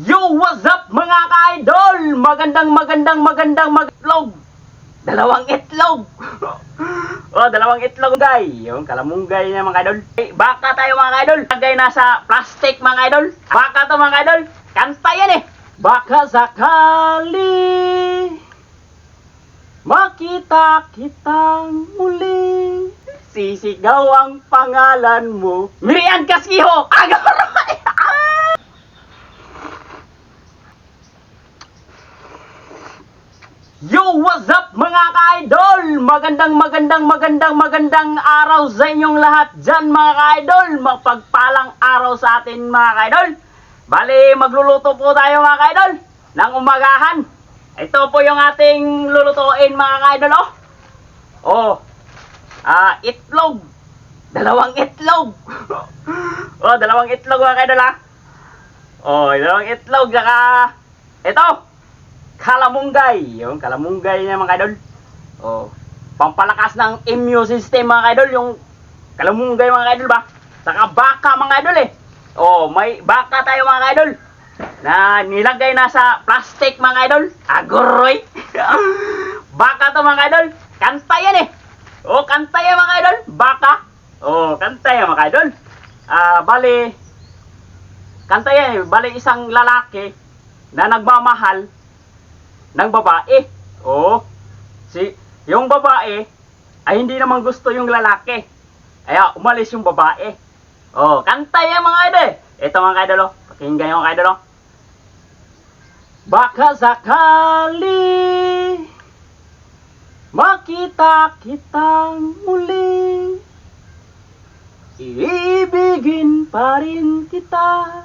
Yo, what's up mga ka-idol? Magandang magandang magandang maglog. Dalawang itlog. oh, dalawang itlog guy. Yung kalamunggay niya mga idol. Eh, baka tayo mga idol. Lagay nasa plastic mga idol. Baka to mga idol. Kanta yan eh. Baka sakali makita kitang muli. Sisigaw ang pangalan mo. Miriam Kaskiho! Agaroy! Ah! Yo, what's up mga ka-idol? Magandang magandang magandang magandang araw sa inyong lahat dyan mga ka-idol. Mapagpalang araw sa atin mga ka-idol. Bali, magluluto po tayo mga ka-idol ng umagahan. Ito po yung ating lulutuin mga ka-idol oh. Oh, ah, itlog. Dalawang itlog. oh, dalawang itlog mga ka-idol ah. Oh, dalawang itlog saka ito kalamunggay. Yung kalamunggay niya mga idol. Oh, pampalakas ng immune system mga idol yung kalamunggay mga idol ba? Saka baka mga idol eh. Oh, may baka tayo mga idol. Na nilagay na sa plastic mga idol. Agoroy. baka to mga idol. Kanta yan eh. Oh, kanta yan mga idol. Baka. Oh, kanta yan mga idol. Ah, bali kanta yan eh. Bali isang lalaki na nagmamahal ng babae. Oo. Si, yung babae ay hindi naman gusto yung lalaki. Kaya umalis yung babae. Oh, kanta yan mga idol. Ito mga idol, oh. Pakinggan yung mga idol, oh. Baka sakali makita kitang muli Iibigin pa rin kita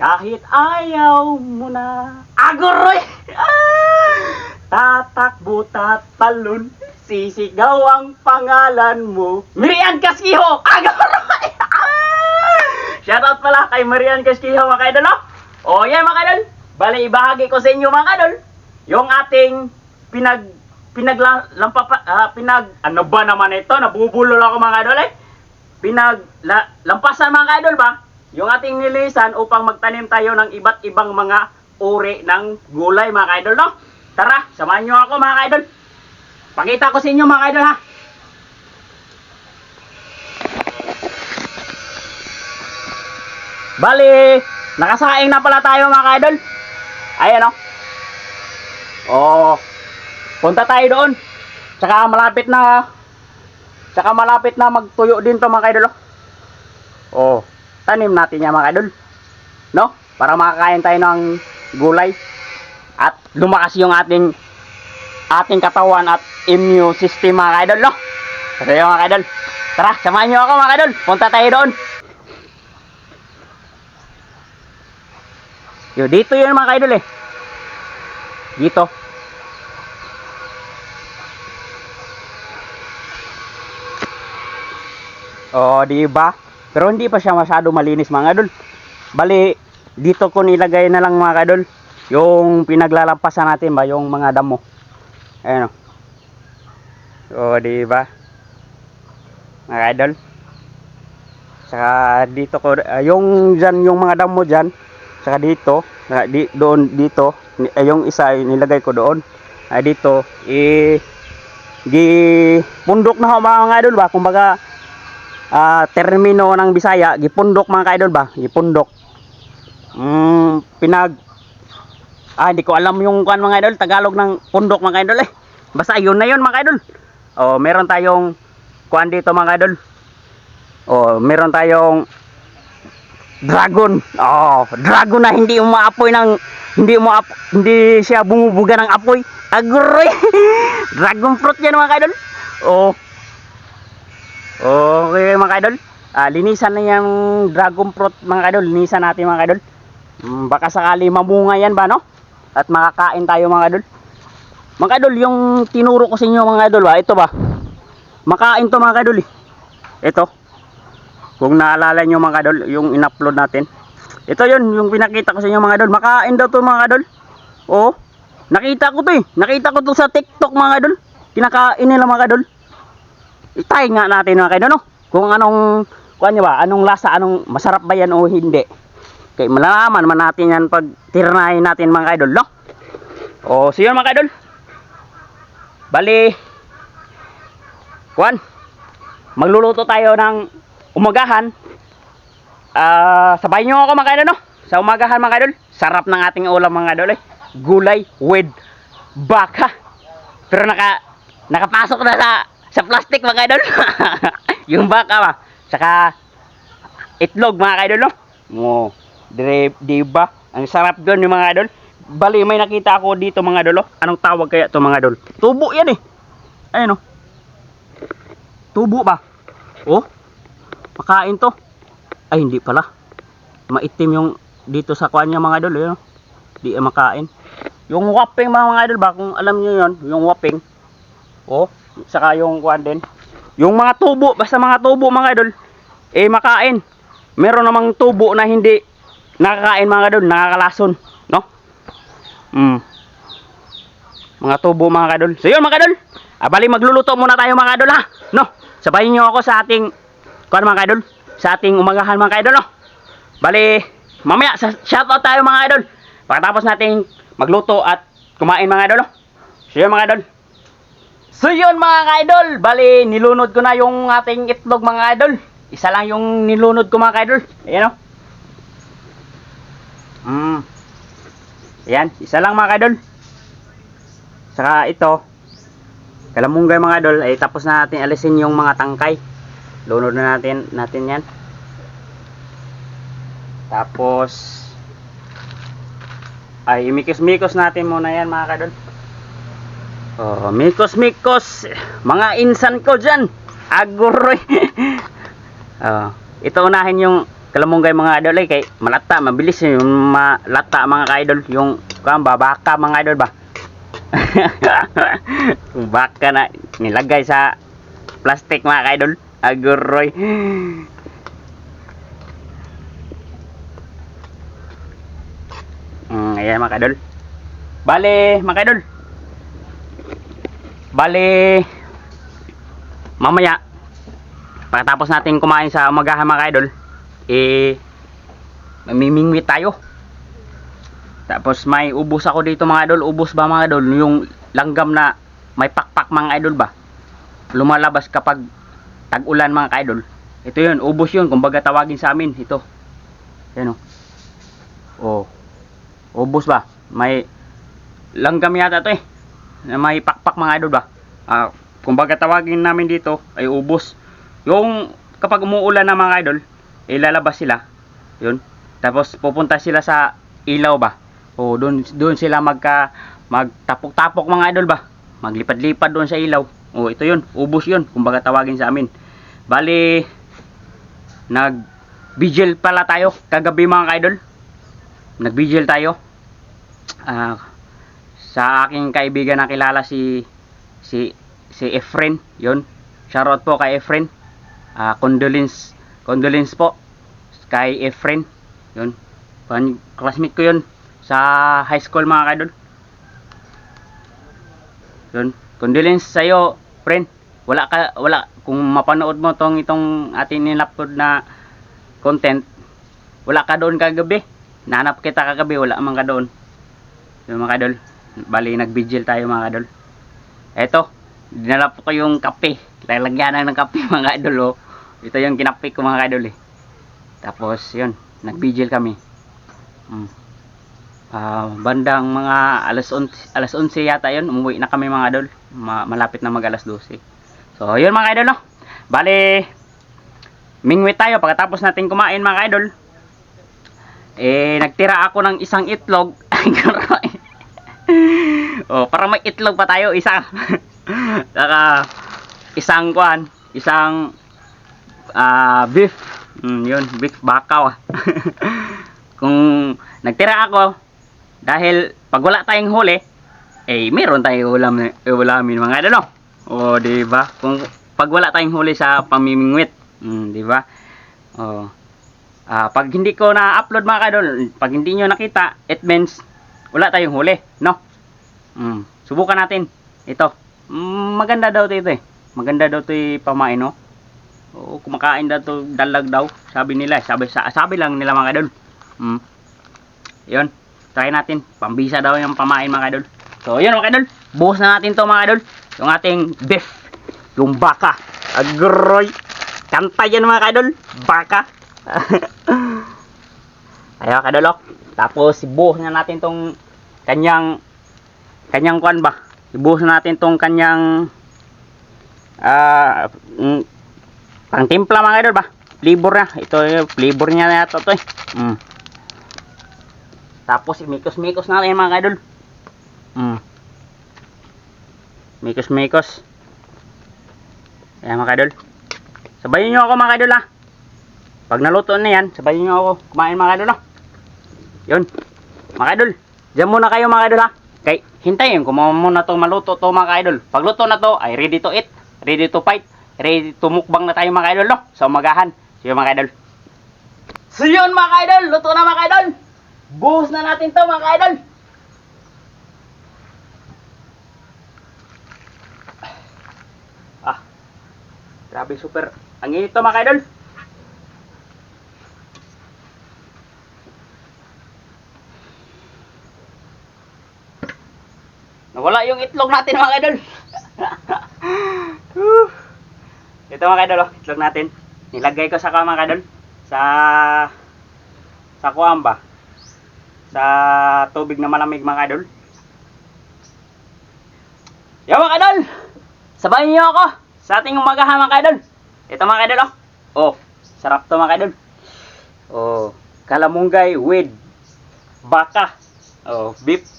kahit ayaw mo na. Agoroy! Ah! Tatakbo tatalon, sisigaw ang pangalan mo. Miriam Kaskiho! Agoroy! Ah! Shoutout pala kay Marian Kaskiho mga idol. oh. O yan mga idol. Bali ibahagi ko sa inyo mga idol. Yung ating pinag pinagla lampa, ah, pinag ano ba naman ito? Nabubulol ako mga idol eh. Pinag la, lampasan mga idol ba? yung ating nilisan upang magtanim tayo ng iba't ibang mga uri ng gulay mga idol no? Tara, samahan nyo ako mga idol. Pakita ko sa inyo mga idol ha. Bali, nakasaing na pala tayo mga idol. Ayan o. Oh. Punta tayo doon. Tsaka malapit na Tsaka malapit na magtuyo din to mga idol. Oh. Tanim natin yan mga idol. No? Para makakain tayo ng gulay. At lumakas yung ating ating katawan at immune system mga idol, no? Kasi yung mga idol. Tara, samahan nyo ako mga idol. Punta tayo doon. Yo, dito yun mga idol eh. Dito. Oh, di ba? Pero hindi pa siya masyado malinis mga idol. Bali, dito ko nilagay na lang mga idol. Yung pinaglalampasan natin ba, yung mga damo. Ayan o. O, di ba? Mga idol. Saka dito ko, uh, yung dyan, yung mga damo dyan. Saka dito, uh, di, doon, dito. Uh, yung isa, nilagay ko doon. Uh, dito, eh, di pundok na ho mga idol ba? Kumbaga, ah termino ng Bisaya gipundok mga kaidol ba gipundok mm, pinag ah hindi ko alam yung kan mga idol. Tagalog ng pundok mga idol eh. Basta yun na yun mga idol. Oh meron tayong kuan dito mga idol. Oh meron tayong dragon. Oh dragon na hindi umaapoy ng hindi umaap hindi siya bumubuga ng apoy. Agroy! Dragon fruit yan mga idol. Oh. Okay mga idol. Ah, linisan na yung dragon fruit mga idol. Linisan natin mga idol. Mm, baka sakali mamunga yan ba no? At makakain tayo mga idol. Mga idol, yung tinuro ko sa inyo mga idol ba, ito ba? Makain to mga idol eh. Ito. Kung naalala nyo mga idol, yung in-upload natin. Ito yun, yung pinakita ko sa inyo mga idol. Makain daw to mga idol. Oo. Nakita ko to eh. Nakita ko to sa TikTok mga idol. Kinakain nila mga idol itry nga natin mga kaidol no kung anong kuan niya ba anong lasa anong masarap ba yan o hindi Kay malalaman naman natin yan pag tirnahin natin mga idol, no? O, so yun mga idol. Bali, Juan, magluluto tayo ng umagahan. Ah, sabayin nyo ako mga idol, no? Sa umagahan mga idol, sarap ng ating ulam mga idol, eh. Gulay with baka. Pero naka nakapasok na sa sa plastic mga idol. yung baka ba. Saka itlog mga idol, no? Mo, dire, di ba? Ang sarap doon yung mga idol. Bali, may nakita ako dito mga idol, oh. Anong tawag kaya to mga idol? Tubo yan eh. Ayun oh. Tubo ba? Oh. Makain to. Ay, hindi pala. Maitim yung dito sa kuan niya mga idol, yun. oh. Di eh, makain. Yung waping mga, mga idol ba, kung alam niyo yon yung waping. Oh, saka yung kuan din. Yung mga tubo, basta mga tubo mga idol, eh makain. Meron namang tubo na hindi nakakain mga idol, nakakalason, no? Mm. Mga tubo mga kadol. So yun mga kadol. Ah, bali magluluto muna tayo mga kadol ha. No. Sabayin niyo ako sa ating kuan mga kadol, sa ating umagahan mga kadol no. Bali mamaya sa shoutout tayo mga idol. Pagkatapos nating magluto at kumain mga idol no. So yun mga idol. So yun mga idol, bali nilunod ko na yung ating itlog mga idol. Isa lang yung nilunod ko mga idol. Ayan o. Mm. Ayan, isa lang mga idol. Saka ito, kalamunggay mga idol, ay tapos na natin alisin yung mga tangkay. Lunod na natin, natin yan. Tapos, ay mikos-mikos natin muna yan mga kadol. Oh, mikos-mikos, mga insan ko dyan. Aguroy. oh, ito unahin yung kalamunggay mga idol eh, kay malata, mabilis yung malata mga idol. Yung kan babaka mga idol ba. baka na nilagay sa plastic mga idol. Aguroy. Mm, ayan mga idol. Bale, mga idol. Bale, mamaya, pagkatapos natin kumain sa umagahan mga idol, eh, mamimingwit tayo. Tapos may ubos ako dito mga idol, ubos ba mga idol, yung langgam na may pakpak mga idol ba? Lumalabas kapag tag-ulan mga idol. Ito yun, ubos yun, kumbaga tawagin sa amin, ito. Yan o. Oh. Ubos ba? May langgam yata to eh. Na may pakpak mga idol ba? Ah, kumbaga tawagin namin dito ay ubos. Yung kapag umuulan na mga idol, ilalabas sila. Yun. Tapos pupunta sila sa ilaw ba? O doon doon sila magka magtapok-tapok mga idol ba? Maglipad-lipad doon sa ilaw. O ito yun, ubos yun, kumbaga tawagin sa amin. Bali nag vigil pala tayo kagabi mga idol. Nag vigil tayo. Ah, sa aking kaibigan na kilala si si si Efren, 'yon. Shoutout po kay Efren. Ah, condolence condolence po kay Efren. Pan classmate ko 'yon sa high school mga kadol. 'Yon. Condolence sa iyo, friend. Wala ka wala kung mapanood mo tong itong ating nilapod na content, wala ka doon kagabi. Nanap kita kagabi, wala man ka doon. Yung mga kadol, bali nag-vigil tayo mga kadol. Eto, dinala ko yung kape. Lalagyanan ng kape mga kadol oh. Ito yung kinape ko mga kadol eh. Tapos yun, nag-vigil kami. Hmm. Ah, bandang mga alas 11, alas 11 yata yun, umuwi na kami mga kadol. Ma- malapit na mag alas 12. So, yun mga kadol no. Bali, mingwit tayo pagkatapos natin kumain mga idol. Eh, nagtira ako ng isang itlog. oh, para may itlog pa tayo, isa. Saka, isang kuan, isang ah beef. Mm, yun, beef bakaw. Kung nagtira ako, dahil pag wala tayong huli, eh, meron tayong ulam, eh, ulamin mga idol? O, di ba? Kung pag wala tayong huli sa pamimingwit, mm, di ba? Oh. Ah, pag hindi ko na-upload mga kadol, pag hindi nyo nakita, it means wala tayong huli, no? Mm, subukan natin. Ito. Mm, maganda daw 'to ito eh. Maganda daw 'to pamain, no? Oo, kumakain daw 'to dalag daw, sabi nila. Sabi sa sabi lang nila mga kadol. Mm. Yun. Try natin. Pambisa daw yung pamain mga idol. So, yun mga idol. Buhos na natin to mga idol. Yung ating beef. Yung baka. Agroy. Kanta yan mga idol. Baka. Ayaw ka idol. oh. Tapos, ibuhos na natin tong kanyang kanyang kwan ba? Ibuhos na natin tong kanyang ah mm, pang timpla mga idol ba? Flavor na. Ito yung flavor niya na ito. ito eh. Mm. Tapos mikos-mikos natin mga idol. Mm. Mikos-mikos. Ayan mga idol. Sabayin nyo ako mga idol ha. Pag naluto na yan, sabayin nyo ako kumain mga idol ha. Yun. Mga idol. Diyan muna kayo mga idol ha. Kay, hintayin ko muna to maluto to mga idol. Pag luto na to, ay ready to eat. Ready to fight. Ready to mukbang na tayo mga idol no. Sa umagahan. So mga idol. So yun mga idol. Luto na mga idol. Buhos na natin to mga idol. Ah. Grabe super. Ang init to mga idol. Nawala yung itlog natin mga idol. Ito mga idol, oh, itlog natin. Nilagay ko sa kuwan mga idol. Sa sa kuwan ba? Sa tubig na malamig mga idol. Yo mga idol! Sabayin niyo ako sa ating umagahan mga idol. Ito mga idol, oh. Oh, sarap to mga idol. Oh, kalamunggay with baka. Oh, beef.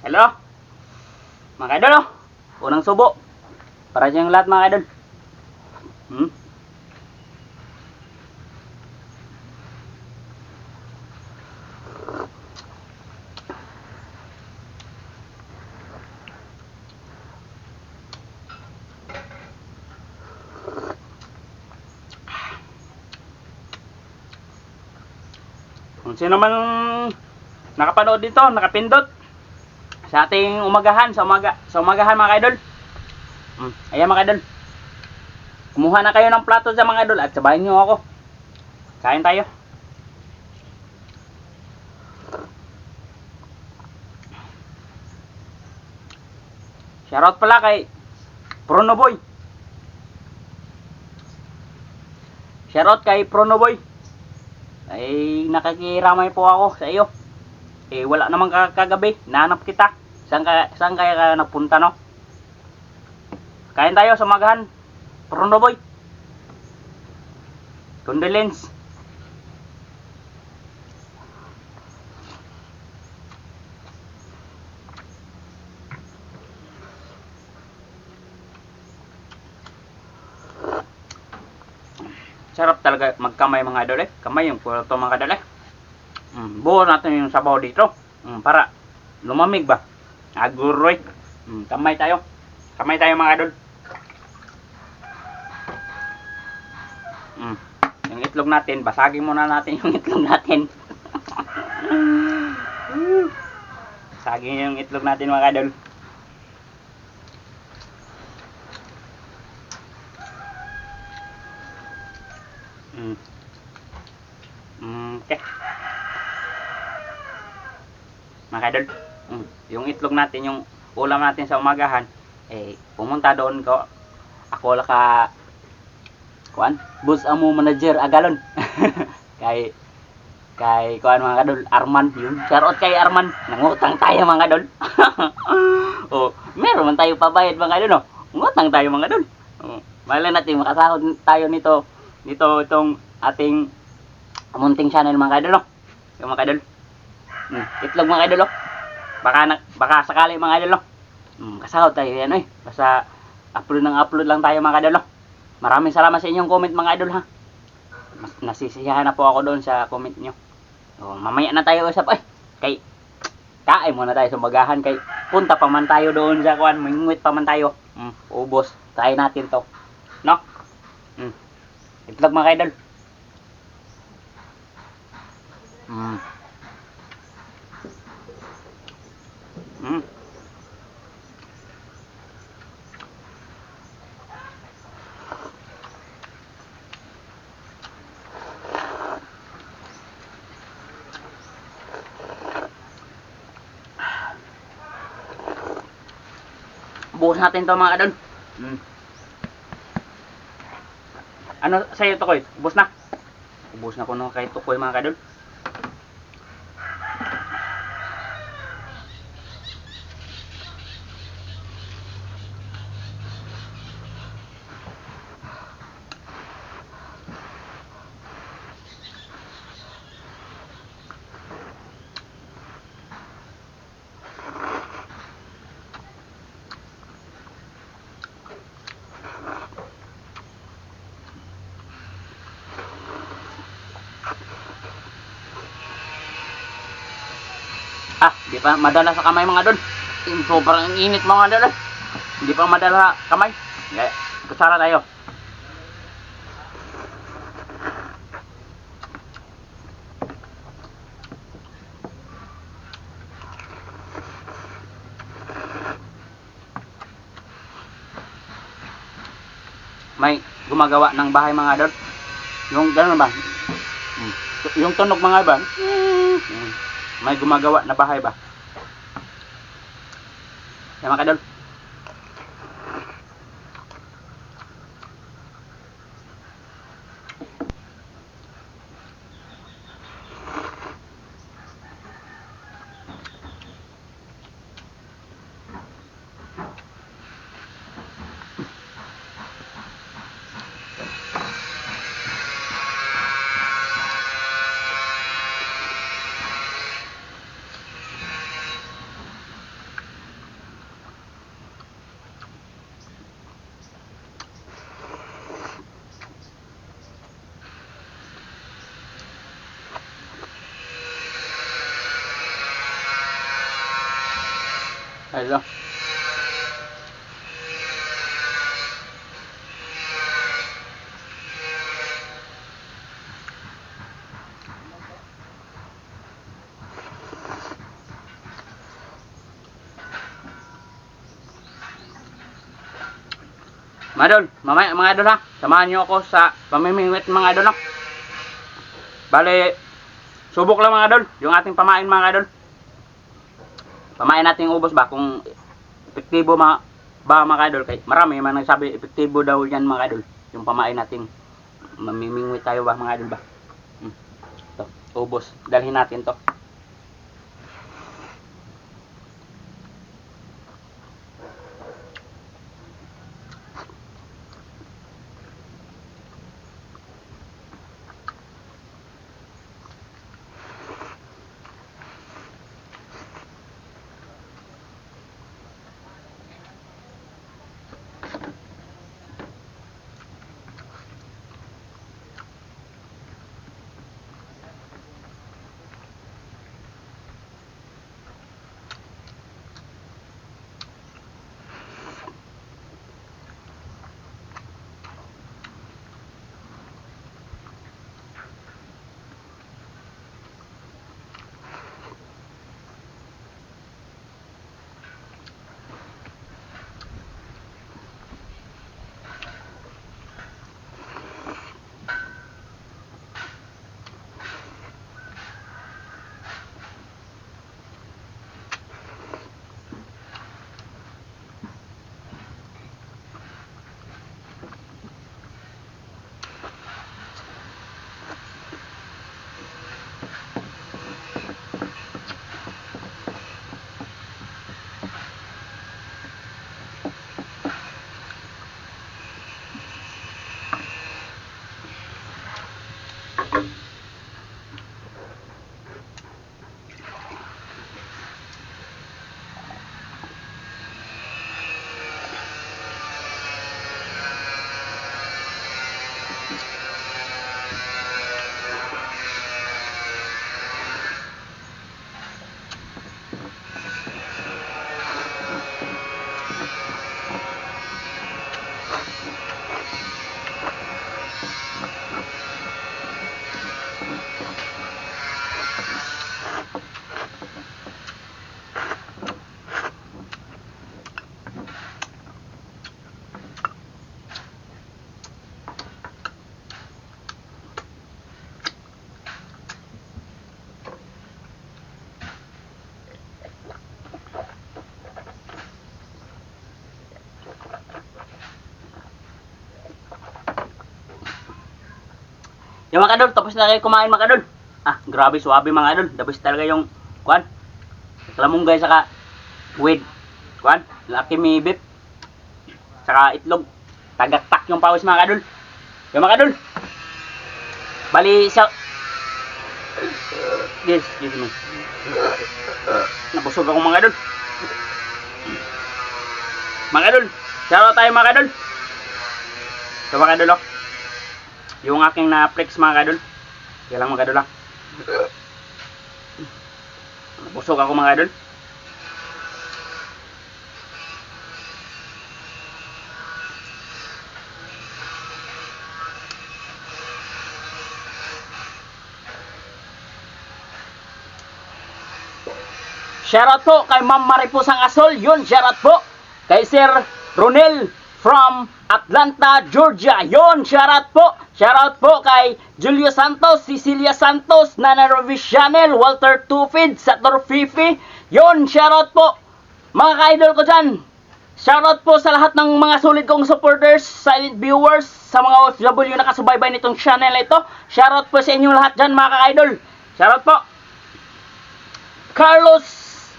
Hello? Mga idol, oh. Unang subo. Para siyang lahat mga idol. Hmm? Kung sino man nakapanood dito, nakapindot, sa ating umagahan sa umaga sa umagahan mga idol. Mm, ayan mga idol. Kumuha na kayo ng plato sa mga idol at sabayan niyo ako. Kain tayo. Shoutout pala kay Prono Boy. Shoutout kay Prono Boy. Ay nakikiramay po ako sa iyo. Eh wala namang ka- kagabi, nahanap kita. Saan ka saan kaya ka nagpunta no? Kain tayo sa magahan. Pruno boy. Condolence. Sarap talaga magkamay mga idol eh. Kamay yung puro to mga idol eh. Mm, buo natin yung sabaw dito. Mm, para lumamig ba? Aguroy. Mm, kamay tayo. Kamay tayo mga idol. Mm, yung itlog natin, basagin muna natin yung itlog natin. Basagin yung itlog natin mga idol. Mm. Mm, okay. Mga idol, mm, yung itlog natin, yung ulam natin sa umagahan, eh, pumunta doon ko, ako la ka, kuan, bus amo manager agalon. kay, kay, kuan mga idol, Arman, yun, shoutout kay Arman, nangutang tayo mga idol. oh, meron man tayo pabayad mga idol, no? Ngutang tayo mga idol. Oh, malay natin, makasahod tayo nito, nito itong ating munting channel mga idol, no? Yung mga idol. Mm, itlog mga idol, oh. Baka, na, baka sakali mga idol, oh. Mm, kasahod tayo yan, eh. Basta upload ng upload lang tayo mga idol, oh. Maraming salamat sa inyong comment mga idol, ha. Mas nasisiyahan na po ako doon sa comment nyo. Oh, mamaya na tayo usap, eh. Kay, kain muna tayo sa magahan. Kay, punta pa man tayo doon sa kuan, mingwit pa man tayo. Mm, ubos. Try natin to. No? Mm. Itlog mga idol. Mm. Mm. Buhos natin to mga kadol. Mm. Ano sa'yo, Tukoy? Ubus na. Ubus na ko no kay Tukoy mga kadol. Ah, di pa madala sa kamay mga idol. Yung Sobrang init mga idol. eh. Hindi pa madala kamay. Kaya, kusara tayo. May gumagawa ng bahay mga idol. Yung gano'n ba? Hmm. Yung tunog mga ba? May gumagawa na bahay ba? Yan mga kadol. Mga idol, mamaya mga idol ha, samahan nyo ako sa pamimingwit mga idol ha. Bale, subok lang mga idol, yung ating pamain mga idol. Pamain natin yung ubos ba? Kung epektibo mga ba mga idol? Kay marami man nagsabi epektibo daw yan mga idol. Yung pamain natin. Mamimingwit tayo ba mga idol ba? Hmm. to ubos. Dalhin natin to Yung mga kadol, tapos na kayo kumain mga kadol. Ah, grabe, suwabe mga kadol. The best talaga yung, kwan, kalamungay saka with, kwan, laki may beef, saka itlog. Tagaktak yung pawis mga kadol. Yung mga kadol. Bali, sa, Yes, yes, me. Nabusog ako mga kadol. Mga kadol, shoutout tayo mga kadol. So mga kadol, oh. Yung aking na-flex mga kadol. Kaya lang mga kadol, ah. Nabusog ako mga kadol. Shoutout po kay Ma'am Maripusang Asol. Yun, shoutout po. Kay Sir Ronel from Atlanta, Georgia. Yun, shoutout po. Shoutout po kay Julio Santos, Cecilia Santos, Nana Rovis Chanel, Walter Tufid, Sator Fifi. Yun, shoutout po. Mga ka-idol ko dyan. Shoutout po sa lahat ng mga sulit kong supporters, silent viewers, sa mga OFW na kasubaybay nitong channel na ito. Shoutout po sa inyong lahat dyan mga ka-idol. Shoutout po. Carlos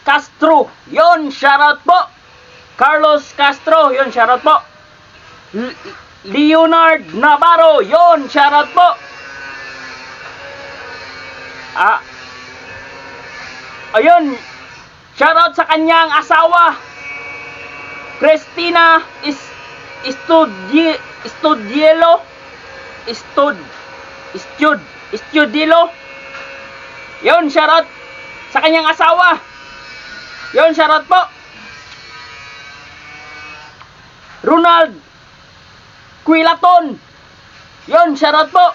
Castro. Yon, shoutout po. Carlos Castro. Yon, shoutout po. Leonard Navarro. Yon, shoutout po. Ah. Ayun. Shoutout sa kanyang asawa. Christina is Estudie Estudielo Estud Estud Estudilo Yon, shoutout sa kanyang asawa. Yon, shoutout po. Ronald Quilaton. Yon, shoutout po.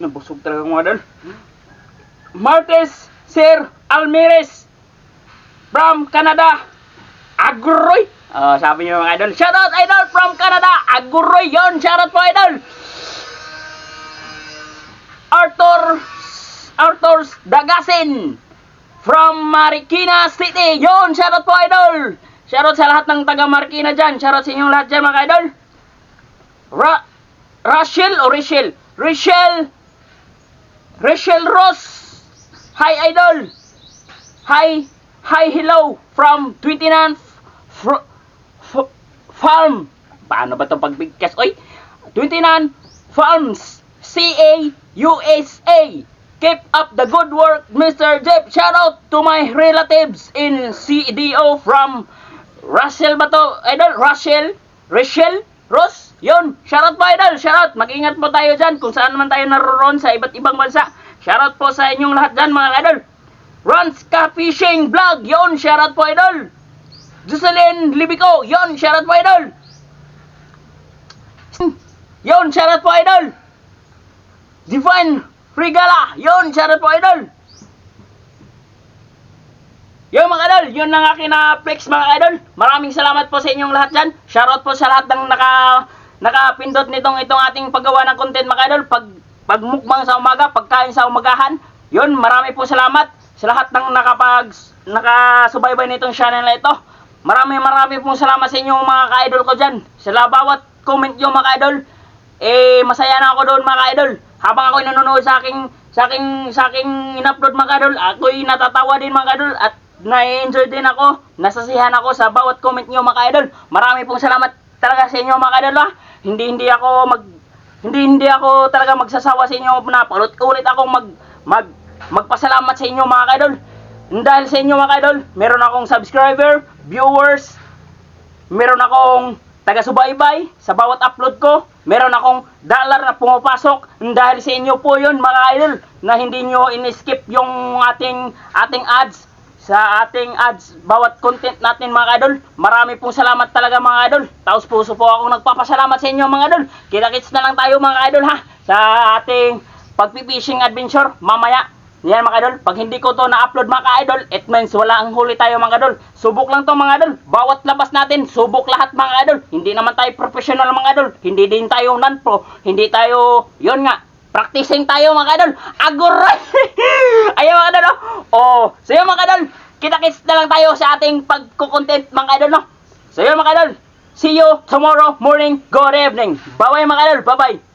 Nabusog talaga mga dal. Martes Sir Almirez from Canada. Aguroy. Ah, sabi niyo mga idol. Shout out idol from Canada. Aguroy yon. Shout out po idol. Arthur Arthur Dagasin from Marikina City. Yon, shout out po idol. Shout out sa lahat ng taga Marikina diyan. Shout out sa inyong lahat diyan mga idol. Ra Rachel o Rachel? Rachel Rachel Ross. Hi idol. Hi hi hello from 29 fr- f- farm. Paano ba 'tong pagbigkas? Oy. 29 farms. CA USA. Keep up the good work, Mr. Jeff. Shout out to my relatives in CDO from Russell ba to? Idol, Russell? Rachel? Ross? Yun, shoutout po idol, shoutout. Mag-ingat po tayo dyan kung saan man tayo naroon sa iba't ibang bansa. Shoutout po sa inyong lahat dyan mga idol. Ron's Ka Fishing Vlog, yun, shoutout po idol. Jocelyn Libico, yun, shoutout po idol. Yun, shoutout po idol. Divine Regala, yun, shoutout po idol. Yung mga idol, yun ang aking na-flex mga idol. Maraming salamat po sa inyong lahat dyan. Shoutout po sa lahat ng naka, nakapindot nitong itong ating paggawa ng content mga idol. Pag, pagmukbang sa umaga, pagkain sa umagahan. Yun, marami po salamat sa lahat ng nakapag, nakasubaybay nitong channel na ito. Maraming marami po salamat sa inyong mga ka-idol ko dyan. Sa bawat comment nyo mga idol, eh masaya na ako doon mga idol. Habang ako'y nanonood sa aking sa aking sa aking in-upload mga idol, ako'y natatawa din mga idol at na-enjoy din ako, nasasihan ako sa bawat comment niyo mga idol. Marami pong salamat talaga sa inyo mga idol ha. Hindi hindi ako mag hindi hindi ako talaga magsasawa sa inyo na paulit-ulit akong mag mag magpasalamat sa inyo mga idol. Dahil sa inyo mga idol, meron akong subscriber, viewers, meron akong taga-subaybay sa bawat upload ko. Meron akong dollar na pumapasok dahil sa inyo po yun mga idol na hindi nyo in-skip yung ating ating ads sa ating ads bawat content natin mga idol. Marami pong salamat talaga mga idol. Taos puso po ako nagpapasalamat sa inyo mga idol. Kita-kits na lang tayo mga idol ha sa ating pagpipishing adventure mamaya. Yan mga idol, pag hindi ko to na-upload mga idol, it means wala ang huli tayo mga idol. Subok lang to mga idol. Bawat labas natin, subok lahat mga idol. Hindi naman tayo professional mga idol. Hindi din tayo non-pro. Hindi tayo, yon nga, practicing tayo mga idol. Agoray! Ayaw mga idol, oh. Oh, so yun mga idol, kita-kits na lang tayo sa ating pagkukontent mga idol, no? So yun mga idol, See you tomorrow morning. Good evening. Bye-bye mga idol. Bye-bye.